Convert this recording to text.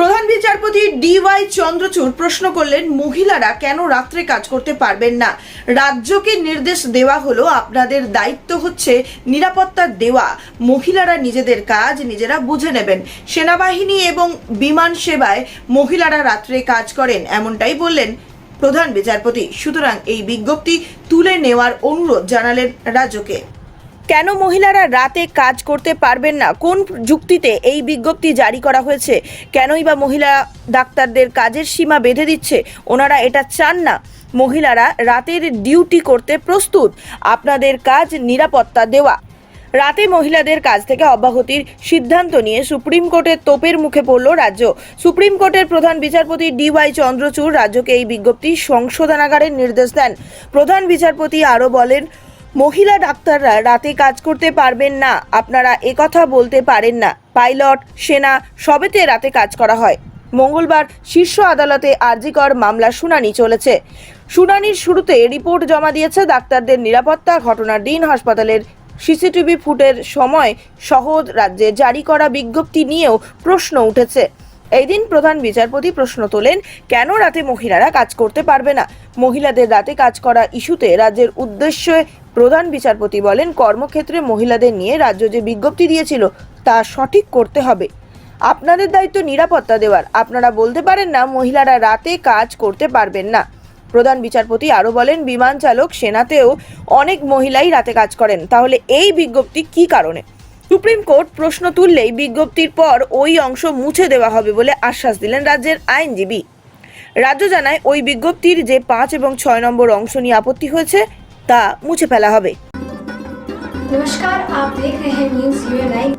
প্রধান বিচারপতি ডিওয়াই চন্দ্রচূড় প্রশ্ন করলেন, মহিলারা কেন রাত্রে কাজ করতে পারবেন না? রাজ্যকে নির্দেশ দেওয়া হলো, আপনাদের দায়িত্ব হচ্ছে নিরাপত্তা দেওয়া। মহিলারা নিজেদের কাজ নিজেরা বুঝে নেবেন। সেনাবাহিনী এবং বিমান সেবায় মহিলারা রাত্রে কাজ করেন, এমনটাই বললেন প্রধান বিচারপতি। সুতরাং এই বিজ্ঞপ্তি তুলে নেওয়ার অনুরোধ জানালেন রাজ্যকে। কেন মহিলারা রাতে কাজ করতে পারবেন না? কোন যুক্তিতে এই বিজ্ঞপ্তি জারি করা হয়েছে? কেনই বা মহিলা ডাক্তারদের কাজের সীমা বেঁধে দিচ্ছে? ওনারা এটা চান না। মহিলারা রাতের ডিউটি করতে প্রস্তুত। আপনাদের কাজ নিরাপত্তা দেওয়া। রাতে মহিলাদের কাজ থেকে অব্যাহতির সিদ্ধান্ত নিয়ে সুপ্রিম কোর্টের তোপের মুখে পড়ল রাজ্য। সুপ্রিম কোর্টের প্রধান বিচারপতি ডিওয়াই চন্দ্রচূড় রাজ্যকে এই বিজ্ঞপ্তি সংশোধনাগারের নির্দেশ দেন। প্রধান বিচারপতি আরও বলেন মহিলা ডাক্তাররা রাতে কাজ করতে পারবেন না। আপনারা একথা বলতে পারেন না। পাইলট, সেনা, সবেতে রাতে কাজ করা হয়। মঙ্গলবার শীর্ষ আদালতে আরজিকর মামলা শুনানি চলেছে। শুনানির শুরুতে রিপোর্ট জমা দিয়েছে ডাক্তারদের নিরাপত্তা, ঘটনার দিন, হাসপাতালের সিসিটিভি ফুটের সময় সহজ রাজ্যে জারি করা বিজ্ঞপ্তি নিয়েও প্রশ্ন উঠেছে। এই দিন প্রধান বিচারপতি প্রশ্ন তোলেন, কেন রাতে মহিলারা কাজ করতে পারবে না? মহিলাদের রাতে কাজ করা ইস্যুতে রাজ্যের উদ্দেশ্যে প্রধান বিচারপতি বলেন, কর্মক্ষেত্রে মহিলাদের নিয়ে রাজ্য যে বিজ্ঞপ্তি দিয়েছিল তা সঠিক করতে হবে। আপনাদের দায়িত্ব নিরাপত্তা দেওয়ার। আপনারা বলতে পারেন না, মহিলারা রাতে কাজ করতে পারবেন না। প্রধান বিচারপতি আরও বলেন, বিমান চালক সেনাতেও অনেক মহিলাই রাতে কাজ করেন। তাহলে এই বিজ্ঞপ্তি কী কারণে? সুপ্রিম কোর্ট প্রশ্ন তুললেই বিজ্ঞপ্তির পর ওই অংশ মুছে দেওয়া হবে বলে আশ্বাস দিলেন রাজ্যের আইনজীবী। রাজ্য জানায়, ওই বিজ্ঞপ্তির যে পাঁচ এবং ছয় নম্বর অংশ নিয়ে আপত্তি হয়েছে তা মুছে ফেলা হবে नमस्कार आप देख रहे हैं न्यूज यू